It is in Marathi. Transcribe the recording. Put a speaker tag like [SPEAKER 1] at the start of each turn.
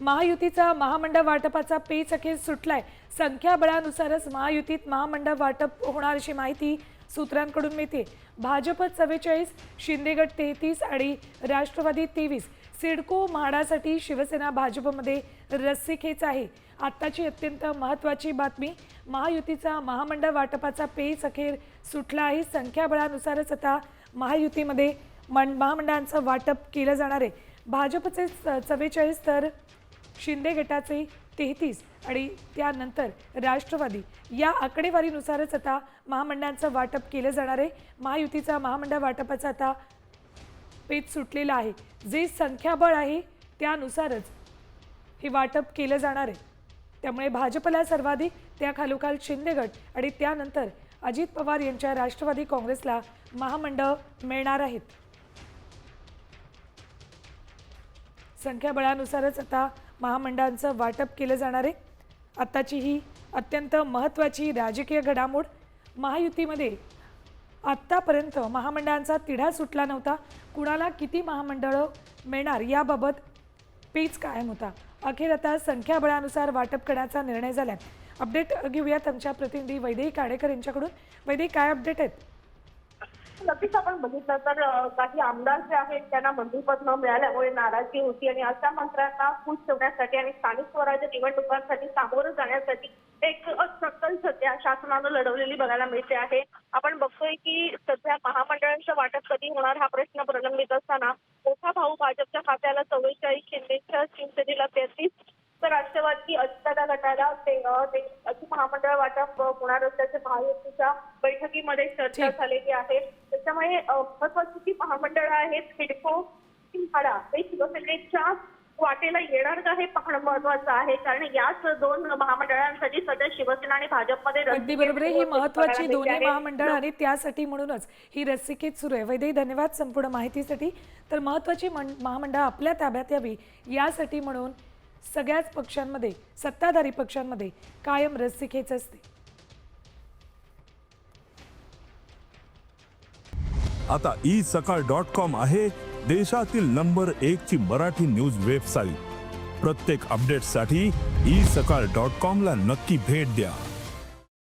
[SPEAKER 1] महायुतीचा महामंडळ वाटपाचा पेच अखेर सुटलाय. संख्याबळानुसारच महायुतीत महामंडळ वाटप होणार अशी माहिती सूत्रांकडून मिळते. भाजप चव्वेचाळीस शिंदेगड तेहतीस आणि राष्ट्रवादी तेवीस. सिडको म्हाडासाठी शिवसेना भाजपमध्ये रस्सीखेच आहे. आत्ताची अत्यंत महत्त्वाची बातमी महायुतीचा महामंडळ वाटपाचा पेच अखेर सुटला आहे. संख्याबळानुसारच आता महायुतीमध्ये मन महामंडळांचं वाटप केलं जाणार आहे. भाजपचे चव्वेचाळीस तर शिंदे गटाचे तेहतीस आणि त्यानंतर राष्ट्रवादी. या आकडेवारीनुसारच आता महामंडळांचं वाटप केलं जाणार आहे. महायुतीचा महामंडळ वाटपाचा आता पेच सुटलेला आहे. जे संख्याबळ आहे त्यानुसारच हे वाटप केलं जाणार आहे. त्यामुळे भाजपला सर्वाधिक त्याखालोखाल शिंदेगड आणि त्यानंतर अजित पवार यांच्या राष्ट्रवादी काँग्रेसला महामंडळ मिळणार आहेत. संख्याबळानुसारच आता महामंडळांचं वाटप केलं जाणार आहे. आत्ताची ही अत्यंत महत्त्वाची राजकीय घडामोड महायुतीमध्ये आत्तापर्यंत महामंडळांचा तिढा सुटला नव्हता. कुणाला किती महामंडळं मिळणार याबाबत पेच कायम होता. अखेर आता संख्याबळानुसार वाटप करण्याचा निर्णय झाला अपडेट घेऊयात आमच्या प्रतिनिधी वैदेही काडेकर यांच्याकडून. वैदेही काय अपडेट आहेत?
[SPEAKER 2] नक्कीच आपण बघितलं तर काही आमदार जे आहेत त्यांना मंत्रीपद न मिळाल्यामुळे नाराजगी होती आणि अशा मंत्र्यांना खुश ठेवण्यासाठी आणि स्थानिक स्वराज्य निवडणुकांसाठी सामोरं जाण्यासाठी एक सकल सध्या शासनानं लढवलेली बघायला मिळते आहे. आपण बघतोय की सध्या महामंडळांचं वाटप कधी होणार हा प्रश्न प्रलंबित असताना मोठा भाऊ भाजपच्या खात्याला चव्वेचाळीस शिंदेच्या शिवसेनेला तेहतीस राष्ट्रवादी अजितदादा गटाला ते अशी महामंडळ वाटप होणार असल्याचे महायुतीच्या बैठकीमध्ये चर्चा. झालेली आहे. त्याच्यामुळे महत्वाची जी महामंडळ आहेत हिडको म्हाडा हे शिवसेनेच्या वाटेला येणार का हे पाहणं महत्वाचं आहे. कारण याच दोन महामंडळांसाठी सध्या शिवसेना आणि भाजपमध्ये
[SPEAKER 1] अगदी बरोबर ही महत्वाची दोन्ही महामंडळ आणि त्यासाठी म्हणूनच ही रस्सिकेत सुरू आहे. वैदेही धन्यवाद संपूर्ण माहितीसाठी. तर महत्वाची महामंडळ आपल्या ताब्यात यावी यासाठी म्हणून सगळ्याच पक्षांमध्ये सत्ताधारी पक्षांमध्ये कायम रसिकेच असते.
[SPEAKER 3] आता ई सकाळ डॉट कॉम आहे देशातील नंबर एक ची मराठी न्यूज वेबसाईट. प्रत्येक अपडेटसाठी ई सकाळ डॉट कॉम ला नक्की भेट द्या.